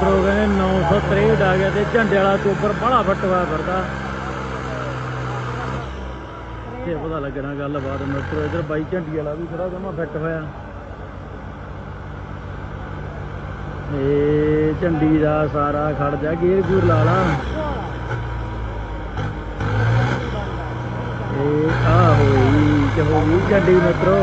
Pro 963 ਆ ਗਿਆ ਤੇ ਝੰਡੇ ਵਾਲਾ ਚੋਬਰ ਬੜਾ ਫਟਵਾ ਫਿਰਦਾ। ਤੇ ਪਤਾ ਲੱਗਣਾ ਗੱਲਬਾਤ ਮਿੱਤਰੋ ਇਧਰ ਬਾਈ ਝੰਡੀ ਵਾਲਾ ਵੀ ਖੜਾ ਜਮਾ ਫਿੱਟ ਹੋਇਆ। ਏ ਝੰਡੀ ਦਾ ਸਾਰਾ ਖੜ ਜਾ, ਗੇਰ ਗੂਰ ਲਾ ਲਾ। ਏ ਆ ਹੋਈ ਕਿ ਹੋ ਗਈ ਝੰਡੀ ਮਿੱਤਰੋ।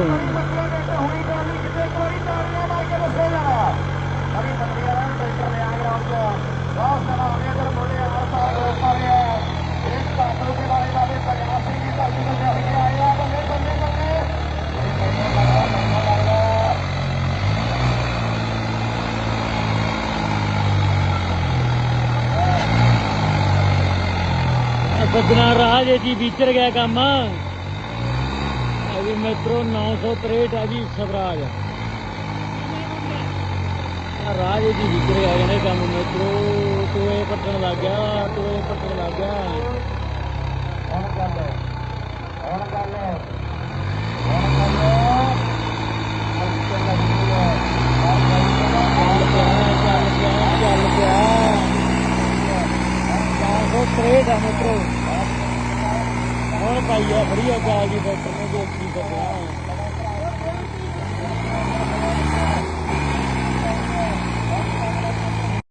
ਸੱਜਣਾ ਰਾਜ ਜੀ ਵਿਚਰ ਗਿਆ ਕੰਮ। ਅਭੀ ਮੈਟਰੋ 963 ਆ ਜੀ ਸਵਰਾਜ। ਆ ਰਾਜ ਜੀ ਵਿਚਰ ਗਿਆ ਕਹਿੰਦੇ ਕੰਮ ਮੈਟਰੋ ਟੋਏ ਪੱਟਣ ਲੱਗ ਗਿਆ ਟੋਏ ਪੱਟਣ ਲੱਗ ਗਿਆ। ਹੁਣ ਗੱਲ ਹੁਣ ਗੱਲ ਹੁਣ ਗੱਲ ਅੱਛਾ ਲੱਗਦੀ ਹੈ। ਚੱਲ ਪਿਆ ਚੱਲ ਪਿਆ। ਚੱਲ ਪਿਆ 963 ਆ ਮੈਟਰੋ ਹੁਣ ਪਾਈ ਆ ਫੜੀ ਆ ਜਾ ਜੀ ਡਾਕਟਰ ਨੇ ਦੇਖੀ ਬੱਗਾ